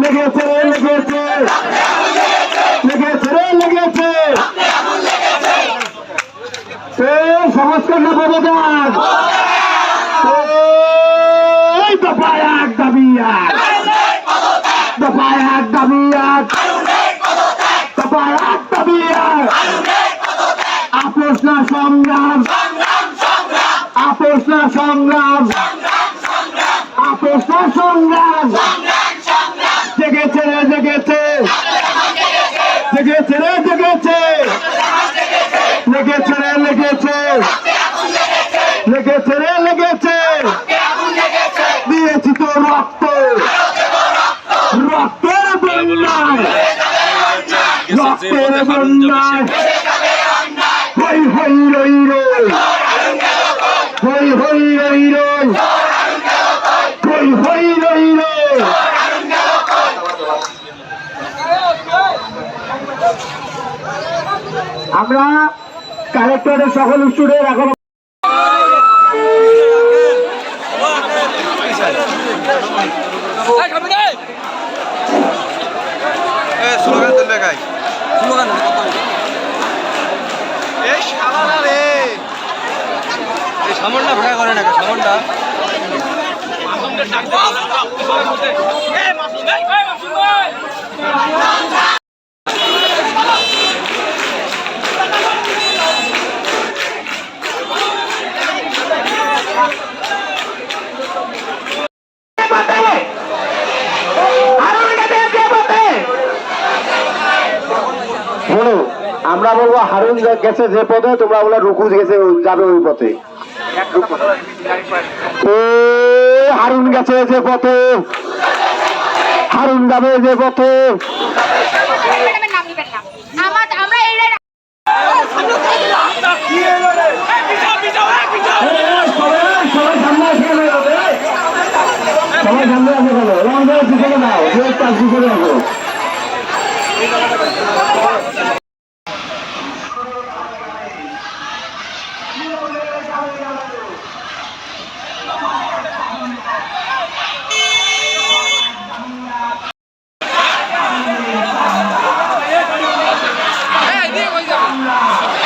লেগেছে লেগেছে লেগেছে রে লেগেছে সংস্কার না প্রবদান এই দফা এক দাবি এক দফা এক দাবি এক দফা এক দাবি এক আপোষ না সংগ্রাম আপোষ সংগ্রাম আপোষ সংগ্রাম জেগেছে রে জেগেছে জেগেছে রে জেগেছে লেগেছে রে লেগেছে লেগেছে রে লেগেছে দিয়েছি তো রক্ত রক্তের বন্যায় রক্তের বন্যায় হই হই রই রই। হই হই রই রই। হই হই রই রই। আমরা কালেক্টরের সকল স্টুডেন্ট এখন শালারা রে এই সামনটা ভাড়া করে না সামনটা? শোনো আমরা বলব হারুন গেছে যে পথে তোমরা বলে, রুকু গেছে যাবে ওই পথে। হারুন গেছে যে পথে। হারুন যাবে যে পথে ম্যাডামের নাম নিবেন না আমার আমরা এই সবাই সামনে আসে কেন সবাই সামনে আসে কেন রং করে পিছনে দাও দু একটা পিছনে রাখো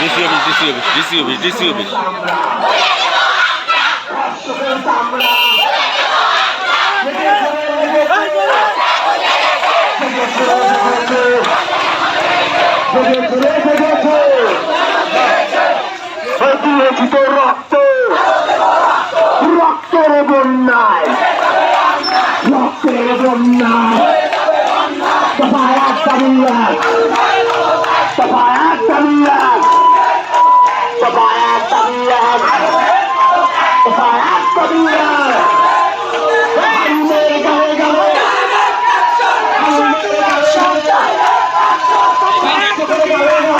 DC office DC office DC office. DC galera!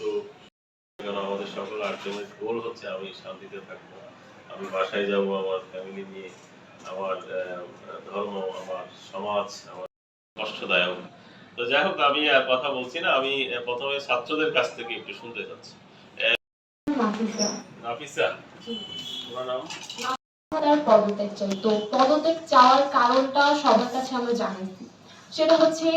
সুস্থ আমাদের সকল আর্জনের গোল হচ্ছে আমি শান্তিতে থাকব। আমি বাসায় যাব আমার ফ্যামিলি নিয়ে আমার ধর্ম আমার সমাজ আমার কষ্টদায়ক। তো যাই হোক আমি আর কথা বলছি না আমি প্রথমে ছাত্রদের কাছ থেকে একটু শুনতে চাচ্ছি। নাফিসা। তোমার নাম? পদত্যাগ চাই। তো পদত্যাগ চাওয়ার কারণটা সবার কাছে আমরা জানাইছি সেটা হচ্ছে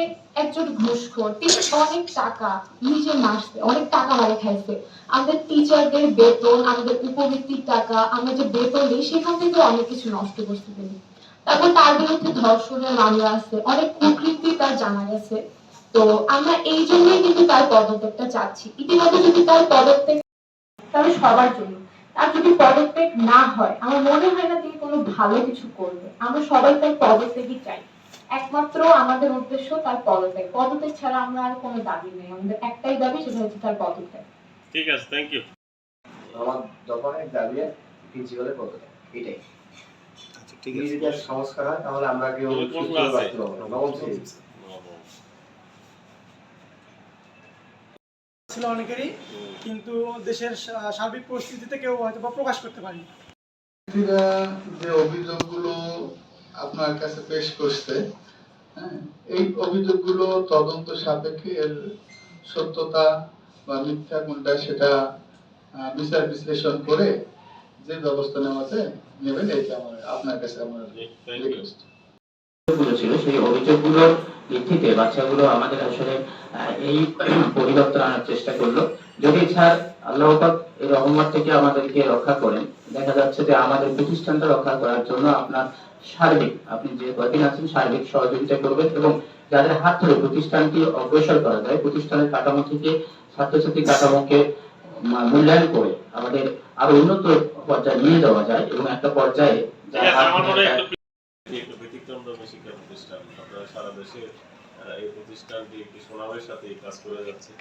একজন ঘুষখোর। তিনি অনেক টাকা নিজে মারছে অনেক টাকা মারে খাইছে। আমাদের টিচারদের বেতন, আমাদের উপবৃত্তির টাকা, আমরা যে বেতন দিই, সেখান থেকে অনেক কিছু নষ্ট করতে পারি তারপর তার বিরুদ্ধে ধর্ষণের মামলা আছে, অনেক কুকৃতি তার জানা গেছে। তো আমরা এই জন্যই কিন্তু তার পদত্যাগটা চাচ্ছি। ইতিমধ্যে যদি তার পদত্যাগ তাহলে সবার জন্য। তার যদি পদত্যাগ না হয়, আমার মনে হয় না তিনি কোনো ভালো কিছু করবে। আমরা সবাই তার পদত্যাগই চাই। একমাত্র আমাদের উদ্দেশ্য তার পদত্যাগ। পদত্যাগ ছাড়া আমরা আর কোনো দাবি নেই। আমাদের একটাই দাবি সেটা হচ্ছে তার পদত্যাগ। ঠিক আছে থ্যাংক ইউ আমার দফানের দাবি প্রিন্সিপালের পদত্যাগ এটাই। আচ্ছা ঠিক যদি সংস্কার হয় তাহলে আমরা কেউ। ছিল অনেকেরই কিন্তু দেশের সার্বিক পরিস্থিতিতে কেউ হয়তো বা প্রকাশ করতে পারেনি। যে অভিযোগগুলো আপনার কাছে পেশ করছে হ্যাঁ, এই অভিযোগগুলো তদন্ত সাপেক্ষে এর সত্যতা বা মিথ্যা কোনটা সেটা বিচার বিশ্লেষণ করে যে ব্যবস্থা নেওয়া যায় নেবেন এটা আমার আপনার কাছে আমার রিকোয়েস্ট ছিল সেই অভিযোগগুলোর ভিত্তিতে বাচ্চাগুলো আমাদের আসলে এই পরিবর্তন আনার চেষ্টা করল। যদি স্যার আল্লাহ পাক এই রহমত থেকে আমাদেরকে রক্ষা করেন দেখা যাচ্ছে যে আমাদের প্রতিষ্ঠানটা রক্ষা করার জন্য আপনার সার্বিক আপনি যে কয়দিন আছেন সার্বিক সহযোগিতা করবেন এবং যাদের হাত ধরে প্রতিষ্ঠানটি অগ্রসর করা যায় প্রতিষ্ঠানের কাঠামো থেকে ছাত্রছাত্রী কাঠামোকে মূল্যায়ন করে আমাদের আরও উন্নত পর্যায়ে নিয়ে যাওয়া যায় এবং একটা পর্যায়ে সারা দেশে এই প্রতিষ্ঠানটি একটি সুনামের সাথে কাজ করে যাচ্ছে।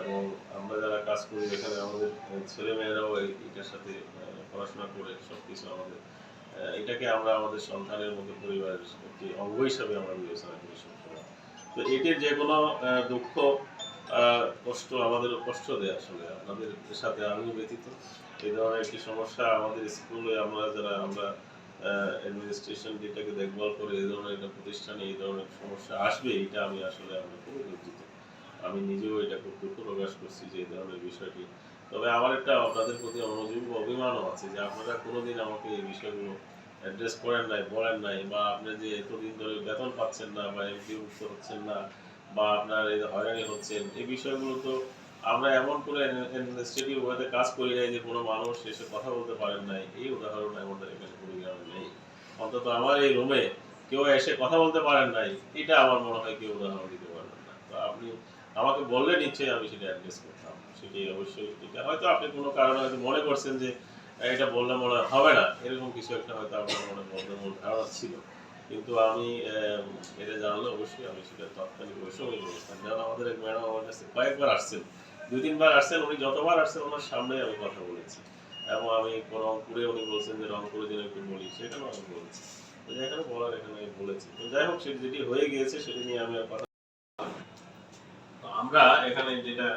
এবং আমরা যারা কাজ করি এখানে আমাদের ছেলে মেয়েরাও এটার সাথে পড়াশোনা করে সবকিছু আমাদের এটাকে আমরা আমাদের সন্তানের মধ্যে পরিবারের একটি অঙ্গ হিসাবে আমরা বিবেচনা করি সবসময়। তো এটির যে কোনো দুঃখ কষ্ট আমাদের কষ্ট দেয় আসলে। আপনাদের সাথে আমিও ব্যতীত। এই ধরনের একটি সমস্যা আমাদের স্কুলে আমরা যারা, আমরা অ্যাডমিনিস্ট্রেশন যেটাকে দেখভাল করে এই ধরনের একটা প্রতিষ্ঠানে এই ধরনের সমস্যা আসবে এটা আমি আসলে আমরা খুবই লজ্জিত। আমি নিজেও এটা খুব দুঃখ প্রকাশ করছি যে এই ধরনের বিষয়টি তবে আমার একটা আপনাদের প্রতি অনুযোগ অভিমানও আছে যে আপনারা কোনোদিন আমাকে এই বিষয়গুলো অ্যাড্রেস করেন নাই, বলেন নাই, বা আপনি যে এতদিন ধরে বেতন পাচ্ছেন না, বা এমপি মুক্ত হচ্ছেন না, বা আপনার এই হয়রানি হচ্ছেন, এই বিষয়গুলো তো আমরা এমন করে অ্যাডমিনিস্ট্রেটিভ ওয়েতে কাজ করি নাই যে কোনো মানুষ এসে কথা বলতে পারেন নাই। এই উদাহরণ আমাদের এখানে কুড়িগ্রামে নেই। অন্তত আমার এই রুমে কেউ এসে কথা বলতে পারেন নাই, এটা আমার মনে হয় কেউ উদাহরণ দিতে পারবেন না। তো আপনি আমাকে বললে নিশ্চয়ই আমি সেটা অ্যাড্রেস করতাম সেটি অবশ্যই এটা হয়তো আপনি কোনো কারণে হয়তো মনে করছেন যে এটা বললে মনে হবে না। এরকম কিছু একটা হয়তো আপনার মনে মধ্যে মূল ধারণা ছিল। কিন্তু আমি এটা জানলে অবশ্যই আমি সেটা তাৎক্ষণিক অবশ্যই ব্যবস্থা। যেমন আমাদের এক ম্যাডাম আমার কাছে কয়েকবার আসছেন দুই তিনবার আসছেন, উনি যতবার আসছেন ওনার সামনে আমি কথা বলেছি। এবং আমি রংপুরে উনি বলছেন যে, রংপুরে যেন একটু বলি সেখানেও আমি বলেছি। তো যেখানে বলার এখানে বলেছি। তো যাই হোক, সেটি যেটি হয়ে গিয়েছে, সেটি নিয়ে আমি আর কথা আমরা এখানে যেটা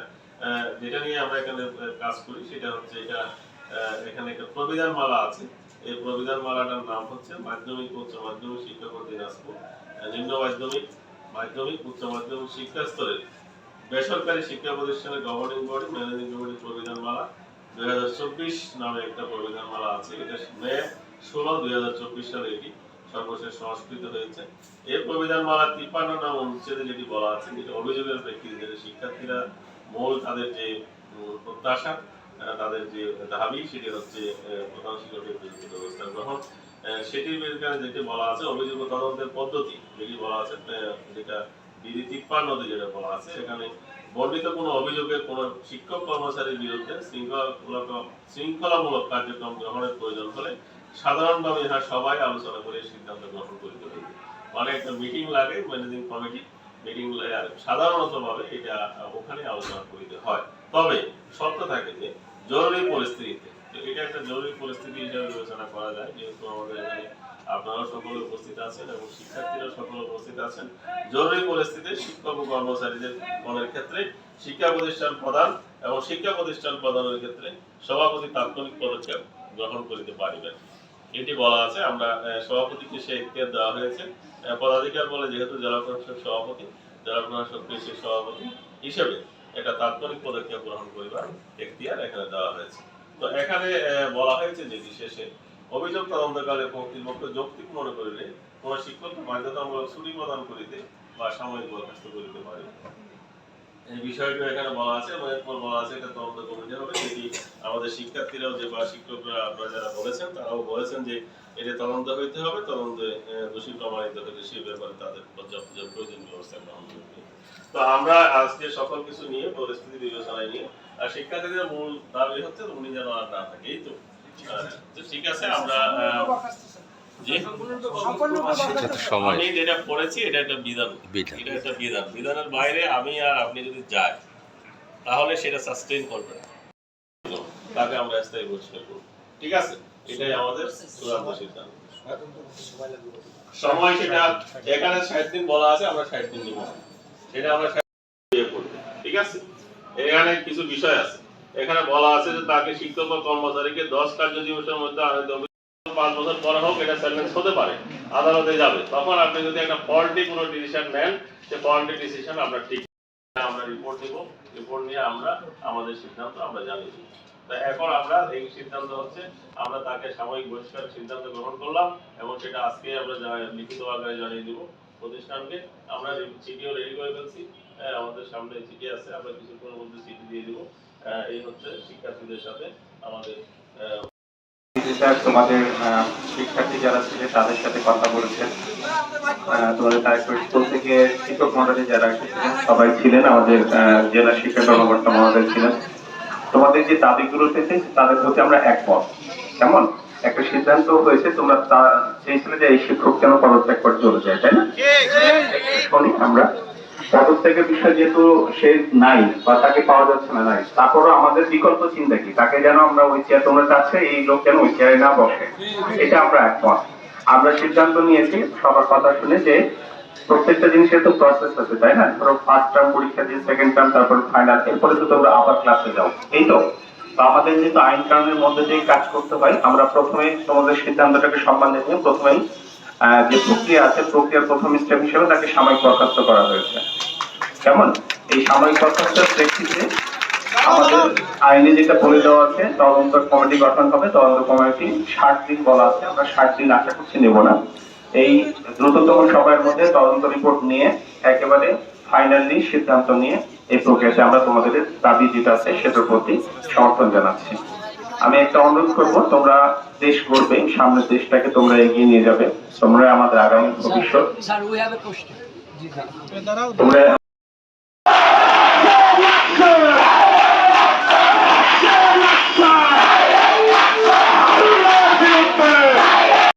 যেটা নিয়ে আমরা এখানে কাজ করি, সেটা হচ্ছে এটা এখানে একটা প্রবিধান মালা আছে। এই প্রবিধান মালাটার নাম হচ্ছে মাধ্যমিক, উচ্চ মাধ্যমিক শিক্ষা বোর্ড দিনাজপুর। নিম্ন মাধ্যমিক মাধ্যমিক, উচ্চ মাধ্যমিক শিক্ষা স্তরের বেসরকারি শিক্ষা প্রতিষ্ঠানের গভর্নিং বডি ম্যানেজিং কমিটির প্রবিধান মালা দুই হাজার চব্বিশ নামে একটা প্রবিধান মালা আছে, এটা মে ষোলো, দুই সালে এটি সর্বশেষ সংস্কৃত হয়েছে এর প্রবিধান মালা তিপ্পান্ন নাম অনুচ্ছেদে যেটি বলা আছে, যেটা অভিযোগের প্রেক্ষিতে যেটা শিক্ষার্থীরা মূল তাদের যে প্রত্যাশা তাদের যে দাবি, সেটি হচ্ছে প্রধান শিক্ষকের বিরুদ্ধে ব্যবস্থা গ্রহণ। সেটির বিরুদ্ধে যেটি বলা আছে, অভিযোগ তদন্তের পদ্ধতি, যেটি বলা আছে যেটা বিধি তিপ্পান্নতে যেটা বলা আছে, সেখানে বর্ণিত কোনো অভিযোগে কোনো শিক্ষক কর্মচারীর বিরুদ্ধে শৃঙ্খলামূলক শৃঙ্খলামূলক কার্যক্রম গ্রহণের প্রয়োজন হলে সাধারণভাবে ইহা সবাই আলোচনা করে, সিদ্ধান্ত গ্রহণ করিতে হইবে মানে একটা মিটিং লাগে, ম্যানেজিং কমিটি মিটিং সাধারণত ভাবে এটা ওখানে আলোচনা করিতে হয়। তবে শর্ত থাকে যে, জরুরি পরিস্থিতিতে এটা একটা জরুরি পরিস্থিতি হিসাবে বিবেচনা করা যায়। যেহেতু আমাদের এখানে আপনারা সকলে উপস্থিত আছেন এবং শিক্ষার্থীরা সকলে উপস্থিত আছেন, জরুরি পরিস্থিতিতে শিক্ষক ও কর্মচারীদের মনের ক্ষেত্রে শিক্ষা প্রতিষ্ঠান প্রদান এবং শিক্ষা প্রতিষ্ঠান প্রদানের ক্ষেত্রে সভাপতি তাৎক্ষণিক পদক্ষেপ গ্রহণ করিতে পারিবেন। এটি বলা আছে, আমরা সভাপতিকে সে এখতিয়ার দেওয়া হয়েছে। পদাধিকার বলে যেহেতু জেলা প্রশাসক সভাপতি, জেলা প্রশাসককে সে সভাপতি হিসেবে এটা তাৎক্ষণিক পদক্ষেপ গ্রহণ করিবার এখতিয়ার এখানে দেওয়া হয়েছে। তো এখানে বলা হয়েছে যে বিশেষে অভিযোগ তদন্তকালে কর্তৃপক্ষ যৌক্তিক মনে করিলে কোন শিক্ষক বাধ্যতামূলক ছুটি প্রদান করিতে বা সাময়িক বরখাস্ত করিতে পারে। বিষয়টা এখানে বলা আছে, এবং এরপর বলা আছে এটা তদন্ত কমিটি হবে, যেটি আমাদের শিক্ষার্থীরাও যে বা শিক্ষকরা আপনারা যারা বলেছেন, তারাও বলেছেন যে এটা তদন্ত হইতে হবে, তদন্তে দোষী প্রমাণিত ব্যাপারে তাদের পর্যাপ্ত ব্যবস্থা গ্রহণ করতে হবে। তো আমরা আজকে সকল কিছু নিয়ে, পরিস্থিতি বিবেচনায় নিয়ে, আর শিক্ষার্থীদের মূল দাবি হচ্ছে উনি যেন আর না থাকে এই তো ঠিক আছে, আমরা আহ, যে সম্পূর্ণ আমি যেটা পড়েছি এটা একটা বিধান। এটা একটা বিধান। বিধানের বাইরে আমি আর আপনি যদি যাই তাহলে সেটা সাস্টেইন করবে না তাকে আমরা স্থায়ী বহিষ্কার করব। ঠিক আছে? এটাই আমাদের চূড়ান্ত সিদ্ধান্ত। সময় সেটা এখানে ষাট দিন বলা আছে আমরা ষাট দিন নিব। সেটা আমরা 60 দিন ইয়ে করব। ঠিক আছে? এখানে কিছু বিষয় আছে। এখানে বলা আছে যে তাকে শিক্ষক বা কর্মচারীকে দশ কার্য দিবসের মধ্যে আনিত পাঁচ বছর পরে হোক এটা সেন্টেন্স হতে পারে, আদালতে যাবে। তখন আপনি যদি একটা ফল্টি কোনো ডিসিশন নেন, সে ফল্টি ডিসিশন আমরা ঠিক আমরা রিপোর্ট দেব রিপোর্ট নিয়ে আমরা আমাদের সিদ্ধান্ত আমরা দিব। তা এখন আমরা এই সিদ্ধান্ত হচ্ছে, আমরা তাকে সাময়িক বহিষ্কার সিদ্ধান্ত গ্রহণ করলাম এবং সেটা আজকে আমরা লিখিত আকারে জানিয়ে দিব প্রতিষ্ঠানকে। আমরা চিঠিও রেডি করে ফেলছি আমাদের সামনে চিঠি আছে, আমরা কিছুক্ষণের মধ্যে চিঠি দিয়ে দেবো। এই হচ্ছে শিক্ষার্থীদের সাথে আমাদের স্যার তোমাদের শিক্ষার্থী যারা ছিল তাদের সাথে কথা বলেছেন তোমাদের ডাইরেক্টর স্কুল থেকে শিক্ষক মন্ডলী যারা এসেছিলেন সবাই ছিলেন আমাদের আহ, জেলা শিক্ষা কর্মকর্তা মহোদয় ছিলেন। তোমাদের যে দাবিগুলো এসেছে তাদের প্রতি আমরা একমত। কেমন? একটা সিদ্ধান্ত হয়েছে তোমরা চেয়েছিলে যে এই শিক্ষক কেন পদত্যাগ করে চলে যায় তাই না? শুনি আমরা। পদত্যাগের বিষয় যেহেতু সে নাই বা তাকে পাওয়া যাচ্ছে না, নাই। তারপরও আমাদের বিকল্প চিন্তা কি? তাকে যেন আমরা ওই চেয়ার তোমরা চাচ্ছে এই লোক যেন ওই চেয়ারে না বসে। এটা আমরা একমত। আমরা সিদ্ধান্ত নিয়েছি, সবার কথা শুনে যে প্রত্যেকটা জিনিসের তো প্রসেস আছে, তাই না? ধরো ফার্স্ট টার্ম পরীক্ষা দিয়ে সেকেন্ড টার্ম তারপর ফাইনাল এরপরে তো তোমরা আবার ক্লাসে যাও। এই তো আমাদের যেহেতু আইন কানুনের মধ্যে দিয়ে কাজ করতে হয়, আমরা প্রথমেই তোমাদের সিদ্ধান্তটাকে সম্মান জানিয়ে প্রথমেই যে প্রক্রিয়া আছে, প্রক্রিয়ার প্রথম স্টেপ হিসেবে তাকে সাময়িক বরখাস্ত করা হয়েছে। কেমন এই সাময়িক বরখাস্তের প্রেক্ষিতে আমাদের আইনে যেটা বলে দেওয়া আছে, তদন্ত কমিটি গঠন হবে, তদন্ত কমিটি ষাট দিন বলা আছে, আমরা ষাট দিন আশা করছি নেব না। এই দ্রুততম সময়ের মধ্যে তদন্ত রিপোর্ট নিয়ে, একেবারে ফাইনালি সিদ্ধান্ত নিয়ে এই প্রক্রিয়াতে আমরা তোমাদের দাবি যেটা আছে, সেটার প্রতি সমর্থন জানাচ্ছি। আমি একটা অনুরোধ করব তোমরা দেশ করবে সামনের দেশটাকে তোমরা এগিয়ে নিয়ে যাবে। তোমরা আমাদের আগামী ভবিষ্যৎ। তোমরা